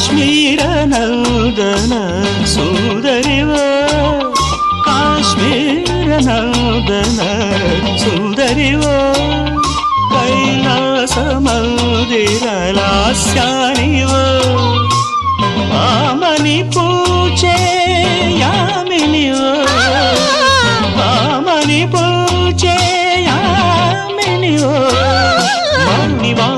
కాశ్మీర నందన సుందరివ కాశ్మీర నందన సుందరివ కైలాస మందిర లాస్యానివో ఆమని పూచే యామినివో ఆమని పూచే యామినివ మణివాణము